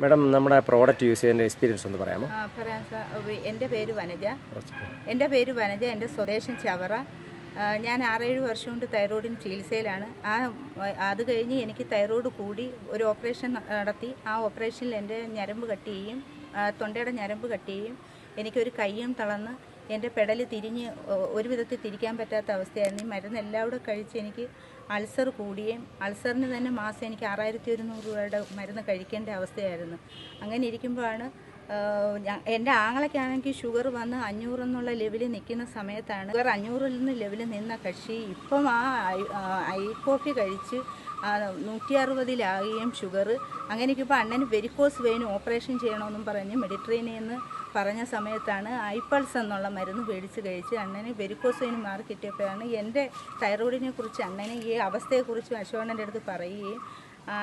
Madam നമ്മുടെ product use ചെയ്യുന്ന experience ഒന്ന് പറയാമോ? പറയാം സാർ. എന്റെ പേര് വനജ. എന്റെ പേര് വനജ എന്റെ സ്വദേശം ചവറ. ഞാൻ ആറേഴ് വർഷം കൊണ്ട് തൈറോയിഡിന് ചികിത്സയിലാണ്. ആ അത് കഴിഞ്ഞ് എനിക്ക് തൈറോയിഡ് കൂടി ഒരു ഓപ്പറേഷൻ നടത്തി. ആ ഓപ്പറേഷനിൽ എന്റെ ഞരമ്പ് കട്ട് ചെയ്യും. തൊണ്ടയുടെ ഞരമ്പ് കട്ട് ചെയ്യും. എനിക്കൊരു കയ്യും തളർന്ന് എന്റെ പെടൽ തിരിഞ്ഞ് ഒരു വിധത്തിൽ തിരിക്കാൻ പറ്റാത്ത അവസ്ഥയായിരുന്നു. ഈ മരുന്ന് എല്ലാം കൂടെ കഴിച്ച് എനിക്ക് അൾസർ കൂടിയും അൾസറിന് തന്നെ മാസം എനിക്ക് ആറായിരത്തി ഒരുന്നൂറ് രൂപയുടെ മരുന്ന് കഴിക്കേണ്ട അവസ്ഥയായിരുന്നു. അങ്ങനെ ഇരിക്കുമ്പോഴാണ് എന്റെ ആങ്ങളയ്ക്കാണെങ്കിൽ ഷുഗർ വന്ന് അഞ്ഞൂറ് എന്നുള്ള ലെവലിൽ നിൽക്കുന്ന സമയത്താണ്. ഷുഗർ അഞ്ഞൂറിൽ നിന്ന് ലെവലിൽ നിന്ന കക്ഷി ഇപ്പം ആ, ഐ കോഫി കഴിച്ച് നൂറ്റി അറുപതിലാകുകയും ഷുഗർ. അങ്ങനെ ഇപ്പോൾ അണ്ണന് വെരിക്കോസ് വെയിൻ ഓപ്പറേഷൻ ചെയ്യണമെന്നും പറഞ്ഞ് നിന്ന് പറഞ്ഞ സമയത്താണ് ഐപ്പൾസ് എന്നുള്ള മരുന്ന് മേടിച്ച് കഴിച്ച് അണ്ണന് വെരിക്കോസ് വെയിൻ മാറി കിട്ടിയപ്പോഴാണ് എന്റെ തൈറോയിഡിനെ കുറിച്ച് അണ്ണന് ഈ അവസ്ഥയെക്കുറിച്ച് അശോകന്റെ അടുത്ത് പറയുകയും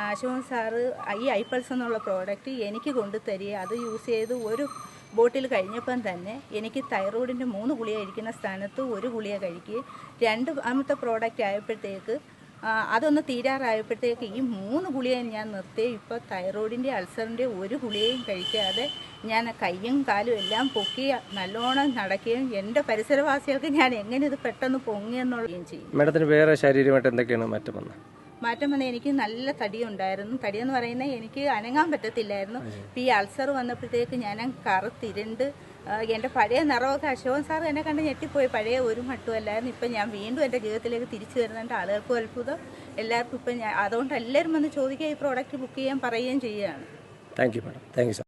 അശോകൻ സാറ് ഈ ഐപ്പൾസ് എന്നുള്ള പ്രോഡക്റ്റ് എനിക്ക് കൊണ്ടു തരിക അത് യൂസ് ചെയ്ത് ഒരു ബോട്ടിൽ കഴിഞ്ഞപ്പം തന്നെ എനിക്ക് തൈറോയിഡിന്റെ മൂന്ന് ഗുളിക കഴിക്കുന്ന സ്ഥാനത്ത് ഒരു ഗുളിക കഴിക്കുകയും രണ്ട് രണ്ടാമത്തെ പ്രോഡക്റ്റ് ആയപ്പോഴത്തേക്ക് അതൊന്ന് തീരാറായപ്പോഴത്തേക്ക് ഈ മൂന്ന് ഗുളികയും ഞാൻ നിർത്തി. ഇപ്പോൾ തൈറോയിഡിന്റെ അൾസറിന്റെ ഒരു ഗുളികയും കഴിക്കാതെ ഞാൻ കയ്യും കാലും എല്ലാം പൊക്കി നല്ലോണം നടക്കുകയും എന്റെ പരിസരവാസികൾക്ക് ഞാൻ എങ്ങനെ ഇത് പെട്ടെന്ന് പൊങ്ങിയെന്നുള്ളതും ചെയ്യും. മാഡത്തിന് വേറെ ശാരീരികമായിട്ട് എന്തൊക്കെയാണ് മാറ്റം വന്നത്? മാറ്റം വന്ന എനിക്ക് നല്ല തടിയുണ്ടായിരുന്നു. തടിയെന്ന് പറയുന്നത് എനിക്ക് അനങ്ങാൻ പറ്റത്തില്ലായിരുന്നു. ഇപ്പം ഈ അൾസർ വന്നപ്പോഴത്തേക്ക് ഞാൻ കറുത്തിരുണ്ട്. എന്റെ പഴയ നിറമൊക്കെ അശോകൻ സാർ എന്നെ കണ്ട് ഞെട്ടിപ്പോയി. പഴയ ഒരു മട്ടുമല്ലായിരുന്നു ഇപ്പം ഞാൻ വീണ്ടും എന്റെ ജീവിതത്തിലേക്ക് തിരിച്ചു വരുന്നുണ്ട്. ആളുകൾക്കും അത്ഭുതം. എല്ലാവർക്കും ഇപ്പം ഞാൻ അതുകൊണ്ട് എല്ലാവരും വന്ന് ചോദിക്കുക ഈ പ്രോഡക്റ്റ് ബുക്ക് ചെയ്യാൻ പറയുകയും ചെയ്യുകയാണ്. Thank you madam thank you sir